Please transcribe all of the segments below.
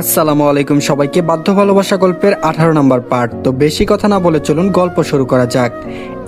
আসসালামু আলাইকুম সবাইকে বাধ্য ভালোবাসা গল্পের আঠারো নম্বর পার্ট। তো বেশি কথা না বলে চলুন গল্প শুরু করা যাক।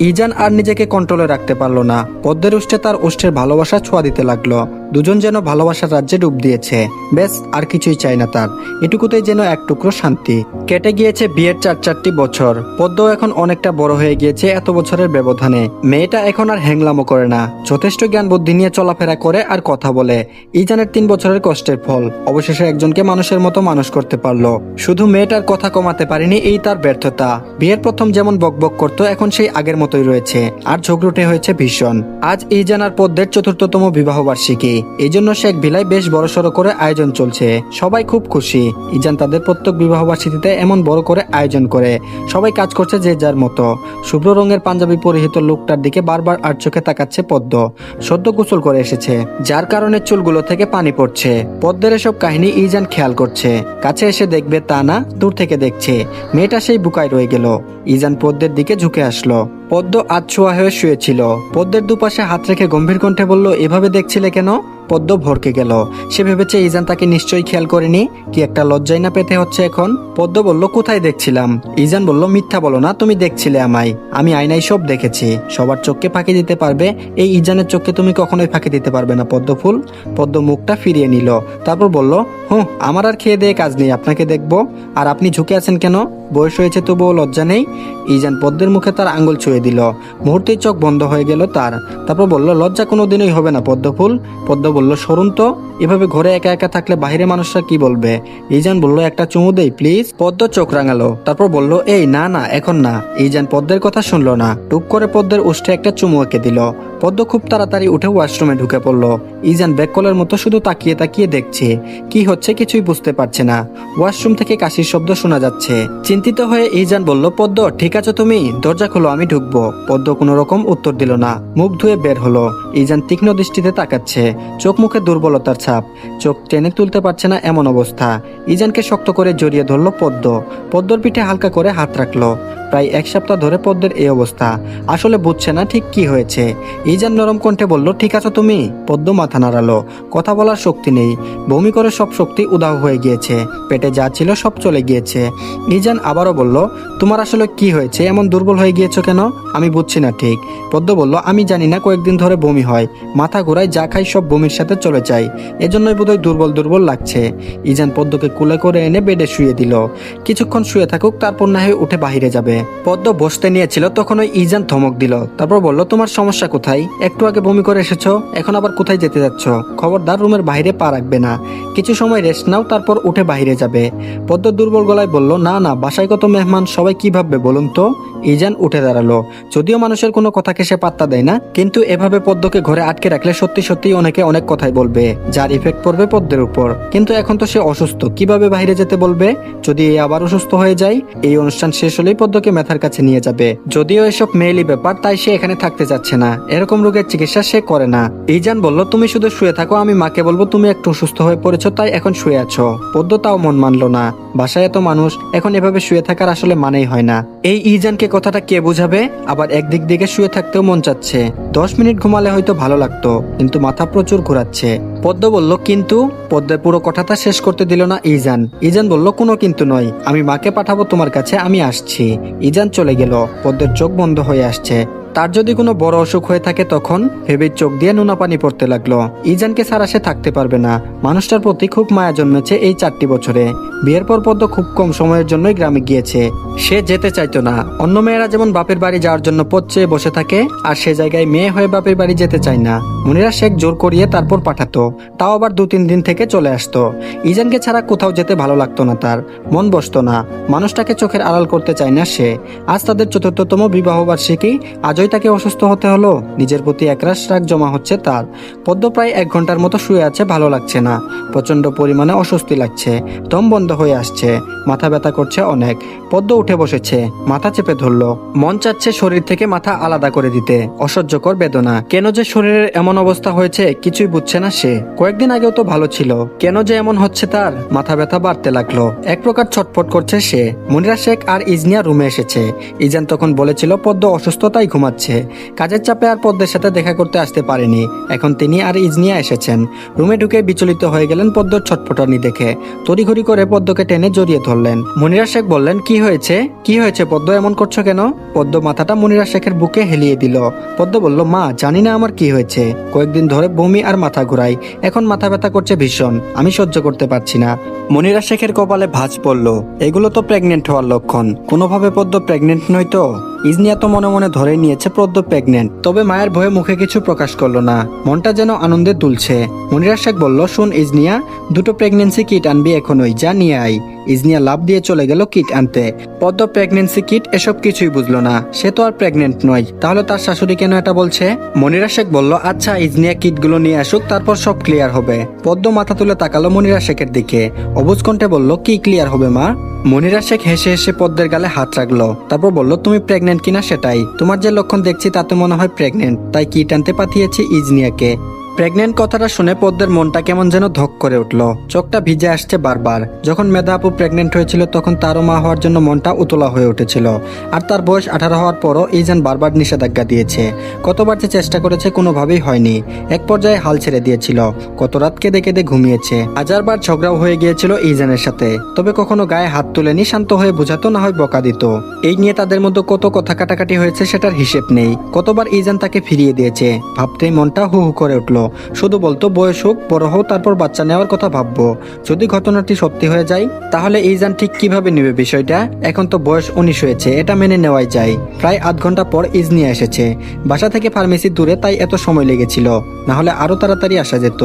ইজান আর নিজেকে কন্ট্রোলে রাখতে পারল না। পদ্মের উষ্ঠে তার উষ্ঠের ভালোবাসা ছোঁয়া দিতে লাগল। দুজন যেন ভালোবাসার রাজ্যে ডুব দিয়েছে। বেশ আর কিছুই চাই না তার। এটুকুতেই যেন এক টুকরো শান্তি। কেটে গিয়েছে বিয়ের চার চারটি বছর। পদ্ম এখন অনেকটা বড় হয়ে গিয়েছে এত বছরের ব্যবধানে। মেয়েটা এখন আর হ্যাংলামো করে না। যথেষ্ট জ্ঞান বুদ্ধি নিয়ে চলাফেরা করে আর কথা বলে। ইজানের তিন বছরের কষ্টের ফল। অবশেষে একজনকে মানুষের মতো মানুষ করতে পারল। শুধু মেয়েটার কথা কমাতে পারেনি এই তার ব্যর্থতা। বিয়ের প্রথম যেমন বকবক করতো, এখন সেই আগের মতোই রয়েছে। আর ঝগড়ুটে হয়েছে ভীষণ। আজ ইজান আর পদ্মের চতুর্থতম বিবাহ বার্ষিকী এই জন্য শেখ ভিলায় বেশ বড়সড় করে আয়োজন চলছে। সবাই খুব খুশি। ইজান তাদের প্রত্যেক বিবাহ বার্ষিকীতে এমন বড় করে আয়োজন করে। সবাই কাজ করছে যে যার মতো। শুভ্র রঙের পাঞ্জাবি পরিহিত লোকটার দিকে বারবার আর চোখে তাকাচ্ছে পদ্ম। সদ্য গোসল করে এসেছে। যার কারণে চুলগুলো থেকে পানি পড়ছে। পদ্মের এসব কাহিনী ইজান খেয়াল করছে। কাছে এসে দেখবে তা না, দূর থেকে দেখছে। মেয়েটা সেই বুকায় রয়ে গেল। ইজান পদ্মের দিকে ঝুঁকে আসলো। পদ্ম আচ্ছোয়া হয়ে শুয়েছিল। পদ্মের দুপাশে হাত রেখে গম্ভীর কণ্ঠে বলল, এভাবে দেখছিলে কেন? পদ্ম ভরকে গেল। সে ভেবেছে ইজান তাকে নিশ্চয়ই খেয়াল করেনি। কি একটা লজ্জাই না পেতে হচ্ছে এখন? পদ্ম বলল, কোথায় দেখছিলাম? ইজান বলল, মিথ্যা বলো না, তুমি দেখছিলে আমায়। আমি আয়নায় সব দেখেছি। সবার চোখকে ফাঁকি দিতে পারবে। এই ইজানের চোখকে তুমি কখনোই ফাঁকি দিতে পারবে না, পদ্ম ফুল। পদ্ম মুখটা ফিরিয়ে নিল, তারপর বলল, হুঁ, আমার আর খেয়ে দিয়ে কাজ নেই, আপনাকে দেখব। আর আপনি ঝুঁকে আছেন কেন? বয়স হয়েছে তবুও লজ্জা নেই। ইজান পদ্মের মুখে তার আঙ্গুল ছুঁয়ে দিল। মুহূর্তেই চোখ বন্ধ হয়ে গেল তার। তারপর বলল, লজ্জা কোনোদিনই হবে না পদ্মফুল। পদ্ম বলল, সরুন তো, এভাবে ঘরে একা একা থাকলে বাইরে মানুষরা কি বলবে? ইজান বলল, একটা চুমু দেই, প্লিজ। পদ্ম চোখ রাঙালো। তারপর বলল, এই, না না, এখন না। ইজান পদ্মের কথা শুনলো না। টুক করে পদ্মের উষ্ঠে একটা চুমু এঁকে দিল। পদ্ম খুব তাড়াতাড়ি উঠে ওয়াশরুমে ঢুকে পড়ল। ইজান ব্যাককলের মতো শুধু তাকিয়ে তাকিয়ে দেখছে। কি হচ্ছে কিছুই বুঝতে পারছে না। ওয়াশরুম থেকে কাশির শব্দ শোনা যাচ্ছে। চিন্তিত হয়ে ইজান বলল, পদ্ম, ঠিক আছে তুমি? দরজা খোলো, আমি ঢুকবো। পদ্ম কোনো রকম উত্তর দিল না। মুখ ধুয়ে বের হলো। ইজান তীক্ষ্ণ দৃষ্টিতে তাকাচ্ছে। চোখ মুখে দুর্বলতার ছাপ। চোখ টেনে তুলতে পারছে না এমন অবস্থা। ইজানকে শক্ত করে জড়িয়ে ধরলো পদ্ম। পদ্মর পিঠে হালকা করে হাত রাখল। প্রায় এক সপ্তাহ ধরে পদ্মের এই অবস্থা। আসলে বুঝছে না ঠিক কি হয়েছে। ইজান নরম কণ্ঠে বলল, ঠিক আছো তুমি? পদ্ম মাথা নাড়ালো। কথা বলার শক্তি নেই। বমি করে সব শক্তি উদাহ হয়ে গিয়েছে। পেটে যা ছিল সব চলে গিয়েছে। ইজান আবারও বলল, তোমার আসলে কি হয়েছে? এমন দুর্বল হয়ে গিয়েছো কেন? আমি বুঝছি না ঠিক। পদ্ম বলল, আমি জানি না কয়েকদিন ধরে বমি হয়। মাথা ঘোরায় যা খাই সব বমির সাথে চলে যায়। এজন্যই বোধহয় দুর্বল দুর্বল লাগছে। ইজান পদ্মকে কুলে করে এনে বেডে শুয়ে দিল। কিছুক্ষণ শুয়ে থাকুক, তারপর না হয়ে উঠে বাহিরে যাবে। পদ্ম বসতে নিয়েছিল, তখন ওই ইজান থমক দিল। তারপর বলল, তোমার সমস্যা কোথায়? একটু আগে বমি করে এসেছ, এখন আবার কোথায় যেতে যাচ্ছ? খবরদার, রুমের বাইরে পা রাখবে না। কিছু সময় রেস্ট নাও, তারপর উঠে বাইরে যাবে। পদ্ম দুর্বল গলায় বলল, না না, বাসায় কত মেহমান, সবাই কি ভাববে বলুন তো? ইজান উঠে দাঁড়াল। যদিও মানুষের কোনো কথাকে সে পাত্তা দেয় না, কিন্তু এভাবে পদ্মকে ঘরে আটকে রাখলে সত্যি সত্যি অনেকে অনেক কথাই বলবে, যার ইফেক্ট পড়বে পদ্মের উপর। কিন্তু এখন তো সে অসুস্থ, কীভাবে বাইরে যেতে বলবে? যদি এ আবার অসুস্থ হয়ে যায়, এই অনুষ্ঠান শেষ হলেই পদ্মকে মেথার কাছে নিয়ে যাবে। যদিও এসব মেয়েলি ব্যাপার, তাই সে এখানে থাকতে যাচ্ছে না। এরকম রোগের চিকিৎসা সে করে না। ইজান বলল, তুমি শুধু শুয়ে থাকো, আমি মাকে বলব, তুমি একটু অসুস্থ হয়ে পড়েছো, তাই এখন শুয়ে আছো। পদ্ম তাও মন মানলো না। বাসায় এত মানুষ, এখন এভাবে শুয়ে থাকার আসলে মানেই হয় না। এই ইজানকে কথাটা কে বুঝাবে? আবার একদিক দিকে শুয়ে থাকতেও মন চাচ্ছে। দশ মিনিট ঘুমালে হয়তো ভালো লাগতো, কিন্তু মাথা প্রচুর ঘোরাচ্ছে। পদ্ম বলল, কিন্তু? পদ্মের পুরো কথাটা শেষ করতে দিল না ইজান। ইজান বলল, কোনো কিন্তু নয়, আমি মাকে পাঠাবো তোমার কাছে, আমি আসছি। ইজান চলে গেল। পদ্মের চোখ বন্ধ হয়ে আসছে। তার যদি কোনো বড় অসুখ হয়ে থাকে তখন ভেবে চোখ দিয়ে নুনা পানি পড়তে লাগল। ইজানকে ছাড়া সে থাকতে পারবে না। মানুষটার প্রতি খুব মায়া জন্মেছে এই চারটি বছরে। বিয়ের পর পদ্ম খুব কম সময়ের জন্যই গ্রামে গিয়েছে। সে যেতে চাইতো না। অন্য মেয়েরা যেমন বাপের বাড়ি যাওয়ার জন্য পচ্ছে বসে থাকে, আর সে জায়গায় মেয়ে হয়ে বাপের বাড়ি যেতে চায় না। মনিরা শেখ জোর করিয়ে তারপর পাঠাতো। তাও আবার দু তিন দিন থেকে চলে আসতো। ইজানকে ছাড়া কোথাও যেতে ভালো লাগতো না তার। মন বসতো না। মানুষটাকে চোখের আড়াল করতে চায় না সে। আজ তাদের চতুর্থতম বিবাহ বার্ষিকী আজই তাকে অসুস্থ হতে হলো, নিজের প্রতি একরাশ রাগ জমা হচ্ছে তার। পদ্ম প্রায় এক ঘণ্টার মতো শুয়ে আছে, ভালো লাগছে না। প্রচণ্ড পরিমাণে অস্বস্তি লাগছে, দম বন্ধ হয়ে আসছে, মাথা ব্যথা করছে অনেক। পদ্ম উঠে বসেছে, মাথা চেপে ধরলো। মন চাচ্ছে শরীর থেকে মাথা আলাদা করে দিতে। অসহ্যকর বেদনা। কেন যে শরীরের এমন অবস্থা হয়েছে, কিছুই বুঝছে না সে। কয়েকদিন আগেও তো ভালো ছিল। কেন যে এমন হচ্ছে তার, মাথা ব্যথা বাড়তে লাগল। এক প্রকার ছটফট করছে সে। মনিরা শেখ আর ইজনিয়া রুমে এসেছে। ইজান তখন বলেছিল, পদ্ম অসুস্থতাই ঘুমাচ্ছে। কাজের চাপে আর পদ্মের সাথে দেখা করতে আসতে পারেনি। এখন তিনি আর ইজনিয়া এসেছেন। রুমে ঢুকে বিচলিত হয়ে গেলেন পদ্মর ছটফটানি দেখে। তড়িঘড়ি করে পদ্মকে টেনে জড়িয়ে ধরলেন। মনিরা শেখ বললেন, কি হয়েছে? কি হয়েছে? পদ্ম এমন করছ কেন? পদ্ম মাথাটা মনিরা শেখের বুকে হেলিয়ে দিল। পদ্ম বলল, মা, জানি না আমার কি হয়েছে। কয়েকদিন ধরে বমি আর মাথা ঘুরাই এখন মাথা ব্যথা করছে ভীষণ। আমি সহ্য করতে পারছি না। মনিরা শেখের কপালে ভাঁজ পড়ল। এগুলো তো প্রেগনেন্ট হওয়ার লক্ষণ। কোনোভাবে পদ্ম প্রেগনেন্ট নয় তো? ইজনিয়া তো মনে মনে ধরে নিয়েছে পদ্ম প্রেগনেন্ট তবে মায়ের ভয়ে মুখে কিছু প্রকাশ করল না। মনটা যেন আনন্দে তুলছে। মনিরা শেখ বলল, শোন ইজনিয়া, দুটো প্রেগনেন্সি কিট আনবি এখনই। যা নিয়ে আই ইজনিয়া লাভ দিয়ে চলে গেল কিট আনতে। পদ্ম প্রেগনেন্সি কিট এসব কিছুই বুঝলো না। সে তো আর প্রেগনেন্ট নয়। তাহলে তার শাশুড়ি কেন এটা বলছে? মনিরা শেখ বলল আচ্ছা ইজনিয়া কিটগুলো নিয়ে আসুক, তারপর সব ক্লিয়ার হবে। পদ্ম মাথা তুলে তাকালো মনিরা শেখের দিকে। অবুজ কণ্ঠে বলল, কি ক্লিয়ার হবে, মা? মনিরা শেখ হেসে হেসে পদ্মের গালে হাত রাখল। তারপর বলল, তুমি প্রেগনেন্ট কিনা সেটাই। তোমার যে লক্ষণ দেখছি তাতে মনে হয় প্রেগনেন্ট তাই কি টানতে পাঠিয়েছি ইজনিয়াকে? প্রেগনেন্ট কথাটা শুনে পদ্মের মনটা কেমন যেন ধক করে উঠল। চোখটা ভিজে আসছে বারবার। যখন মেধা আপু প্রেগনেন্ট হয়েছিল, তখন তারও মা হওয়ার জন্য মনটা উতলা হয়ে উঠেছিল। আর তার বয়স আঠারো হওয়ার পরও ইজান বারবার নিষেধাজ্ঞা দিয়েছে। কতবার যে চেষ্টা করেছে, কোনোভাবেই হয়নি। এক পর্যায়ে হাল ছেড়ে দিয়েছিল। কত রাত কেঁদে কেঁদে ঘুমিয়েছে। হাজারবার ঝগড়াও হয়ে গিয়েছিল ইজানের সাথে। তবে কখনো গায়ে হাত তুলেনি, শান্ত হয়ে বোঝাতো না হয় বকা দিত। এই নিয়ে তাদের মধ্যে কত কথা কাটাকাটি হয়েছে, সেটার হিসেব নেই। কতবার ইজান তাকে ফিরিয়ে দিয়েছে। ভাবতেই মনটা হু হু করে উঠল। শুধু বলতো, বয়স হোক, বড় হোক, তারপর বাচ্চা নেওয়ার কথা ভাববো। যদি ঘটনাটি সত্যি হয়ে যায়, তাহলে ইজান ঠিক কীভাবে নেবে বিষয়টা? এখন তো বয়স উনিশ হয়েছে, এটা মেনে নেওয়াই যায়। প্রায় আধ ঘণ্টা পর ইজ নিয়ে এসেছে। বাসা থেকে ফার্মেসি দূরে তাই এত সময় লেগেছিল। না হলে আরও তাড়াতাড়ি আসা যেত।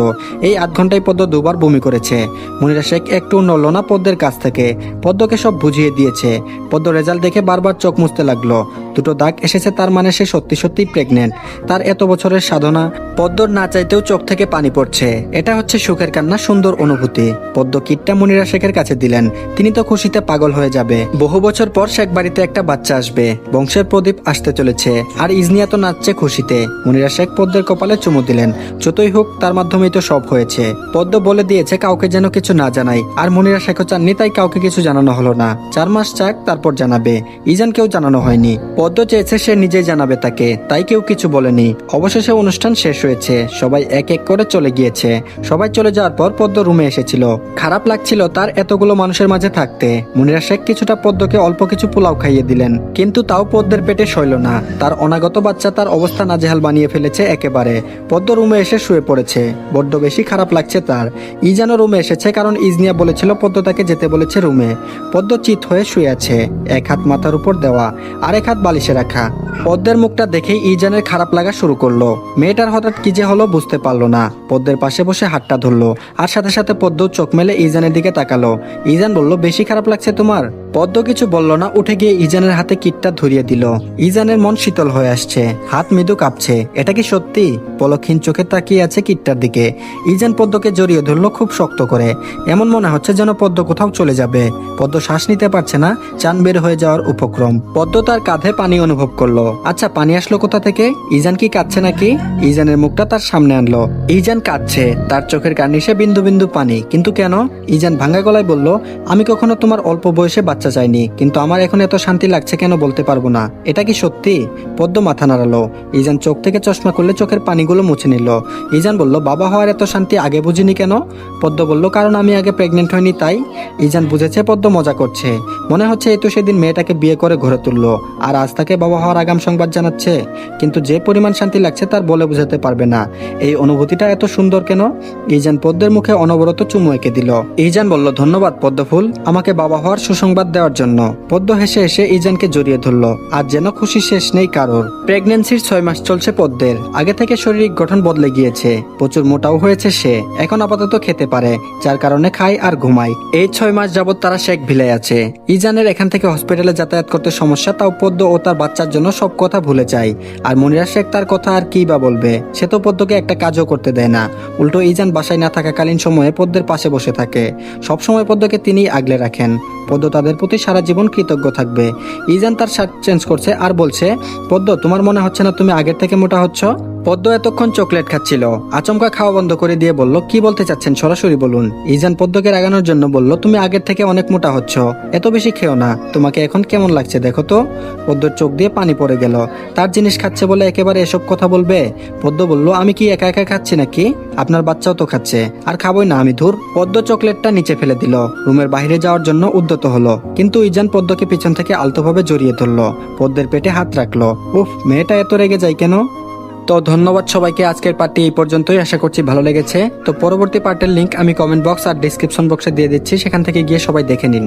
এই আধ ঘন্টায় পদ্ম দুবার বমি করেছে। মনিরা শেখ একটু নড়ল না পদ্মের কাছ থেকে। পদ্মকে সব বুঝিয়ে দিয়েছে। পদ্ম রেজাল্ট দেখে বারবার চোখ মুছতে লাগল। দুটো দাগ এসেছে, তার মানে সে সত্যি সত্যি প্রেগনেন্ট তার এত বছরের সাধনা, পদ্মর না চাইতেও চোখ থেকে পানি পড়ছে। এটা হচ্ছে সুখের কান্না, সুন্দর অনুভূতি। পদ্ম কিটটা মনিরা শেখের কাছে দিলেন। তিনি তো খুশিতে পাগল হয়ে যাবে। বহু বছর পর শেখ বাড়িতে একটা বাচ্চা আসবে। বংশের প্রদীপ আসতে চলেছে। আর ইজনিয়া তো নাচছে খুশিতে। মনিরা শেখ পদ্মের কপালে চুমু দিলেন। যতই হোক, তার মাধ্যমেই তো সব হয়েছে। পদ্ম বলে দিয়েছে, কাউকে যেন কিছু না জানাই। আর মনিরা শেখও চাননি, তাই কাউকে কিছু জানানো হলো না। চার মাস চাক তারপর জানাবে। ইজানকেও জানানো হয়নি। পদ্ম চেয়েছে, সে নিজেই জানাবে তাকে। তাই কেউ কিছু বলেনি। অবশেষে অনুষ্ঠান শেষ হয়েছে। সবাই এক এক করে চলে গিয়েছে। সবাই চলে যাওয়ার পর পদ্ম রুমে এসেছিল। খারাপ লাগছিল তার এতগুলো মানুষের মাঝে থাকতে। মুনিরা শেখ কিছুটা পদ্মকে অল্প কিছু পোলাও খাইয়ে দিলেন। কিন্তু তাও পদ্মের পেটে সইল না। তার অনাগত বাচ্চা তার অবস্থা নাজেহাল বানিয়ে ফেলেছে একেবারে। পদ্ম রুমে এসে শুয়ে পড়েছে। বড্ড বেশি খারাপ লাগছে তার। ইজানো রুমে এসেছে কারণ ইজনিয়া বলেছিল পদ্ম তাকে যেতে বলেছে রুমে। পদ্ম চিত হয়ে শুয়ে আছে। এক হাত মাথার উপর দেওয়া আর এক হাত বালিশে রাখা। পদ্মের মুখটা দেখেই ইজানের খারাপ লাগা শুরু করল। মেয়েটার হঠাৎ কি যে হলো বুঝতে পারল না। পদ্মের পাশে বসে হাতটা ধরলো, আর সাথে সাথে পদ্ম চোখ মেলে ইজানের দিকে তাকালো। ইজান বলল, বেশি খারাপ লাগছে তোমার? পদ্ম কিছু বলল না, উঠে গিয়ে ইজানের হাতে কিটটা ধরিয়ে দিল। ইজানের মন শীতল হয়ে আসছে, হাত মৃদু কাঁপছে। এটা কি সত্যি? পলক্ষীন চোখে তাকিয়ে আছে কিটটার দিকে। ইজান পদ্মকে জড়িয়ে ধরলো খুব শক্ত করে। এমন মনে হচ্ছে যেন পদ্ম কোথাও চলে যাবে। পদ্ম শ্বাস নিতে পারছে না, চান বের হয়ে যাওয়ার উপক্রম। পদ্ম তার কাঁধে পানি অনুভব করল। আচ্ছা পানি আসলো কোথা থেকে? ইজান কি কাঁদছে নাকি? ইজানের মুখটা তার সামনে আনলো। ইজান কাঁদছে, তার চোখের কার্নিশে বিন্দু বিন্দু পানি। কিন্তু কেন? ইজান ভাঙ্গা গলায় বলল, আমি কখনো তোমার অল্প বয়সে বাচ্চা চাইনি, কিন্তু আমার এখন এত শান্তি লাগছে কেন বলতে পারব না? এটা কি সত্যি? পদ্ম মাথা নাড়ালো। ইজান চোখ থেকে চশমা করলে চোখের পানিগুলো মুছে নিল। ইজান বলল, বাবা হওয়ার এত শান্তি আগে বুঝিনি কেন? পদ্ম বলল, কারণ আমি আগে প্রেগনেন্ট হইনি, তাই? ইজান বুঝেছে পদ্ম মজা করছে। মনে হচ্ছে এই তো সেদিন মেয়েটাকে বিয়ে করে ঘরে তুললো, আর আজ তাকে বাবা হওয়ার আগাম সংবাদ জানাচ্ছে। কিন্তু যে পরিমাণ শান্তি লাগছে তার বলে বোঝাতে পারবে না। এই অনুভূতিটা এত সুন্দর কেন? ইজান পদ্মের মুখে অনবরত চুমু এঁকে দিল। ইজান বলল, ধন্যবাদ পদ্মফুল। আমাকে বাবা হওয়ার সুসংবাদ দেওয়ার জন্য। পদ্ম হেসে এসে ইজানকে জড়িয়ে ধরল। আর যেন খুশি শেষ নেই কারোর। প্রেগনেন্সির ছয় মাস চলছে পদ্মের। আগে থেকে শারীরিক গঠন বদলে গিয়েছে। প্রচুর মোটাও হয়েছে সে। এখন আপাতত খেতে পারে, যার কারণে খায় আর ঘুমায়। এই ছয় মাস যাবৎ তারা শেখ ভিলাই আছে। ইজানের এখান থেকে হসপিটালে যাতায়াত করতে সমস্যা, তাও পদ্ম ও তার বাচ্চার জন্য সব কথা ভুলে যায়। আর মনিরা শেখ তার কথা আর কি বা বলবে? সে তো পদ্মকে একটা কাজও করতে দেয় না। উল্টো ইজান বাসায় না থাকাকালীন সময়ে পদ্মের পাশে বসে থাকে। সব সময় পদ্মকে তিনি আগলে রাখেন। পদ্ম তাদের প্রতি সারা জীবন কৃতজ্ঞ থাকবে। ইজান তার শার্ট চেঞ্জ করছে আর বলছে, পদ্ম, তোমার মনে হচ্ছে না তুমি আগের থেকে মোটা হচ্ছ? পদ্ম এতক্ষণ চকলেট খাচ্ছিল। আচমকা খাওয়া বন্ধ করে দিয়ে বলল, কি বলতে চাচ্ছেন? সরাসরি বলুন। ইজান পদ্মকে রাগানোর জন্য বলল, তুমি আগের থেকে অনেক মোটা হচ্ছ। এত বেশি খেও না। তোমাকে এখন কেমন লাগছে দেখো তো? পদ্মর চোখ দিয়ে পানি পড়ে গেল। তার জিনিস খাচ্ছে বলে একেবারে এসব কথা বলবে? পদ্ম বলল, আমি কি একা একা খাচ্ছি নাকি? আপনার বাচ্চাও তো খাচ্ছে। আর খাবই না আমি, ধুর। পদ্ম চকলেটটা নিচে ফেলে দিল। রুমের বাইরে যাওয়ার জন্য উদ্যত হলো। কিন্তু ইজান পদ্মকে পিছন থেকে আলতোভাবে জড়িয়ে ধরলো। পদ্মের পেটে হাত রাখল। উফ, মেয়েটা এত রেগে যায় কেন? তো ধন্যবাদ সবাইকে, আজকের পার্টি এই পর্যন্তই, আশা করছি ভালো লেগেছে। তো পরবর্তী পার্টের লিঙ্ক আমি কমেন্ট বক্স আর ডিসক্রিপশন বক্সে দিয়ে দিচ্ছি, সেখান থেকে গিয়ে সবাই দেখে নিন।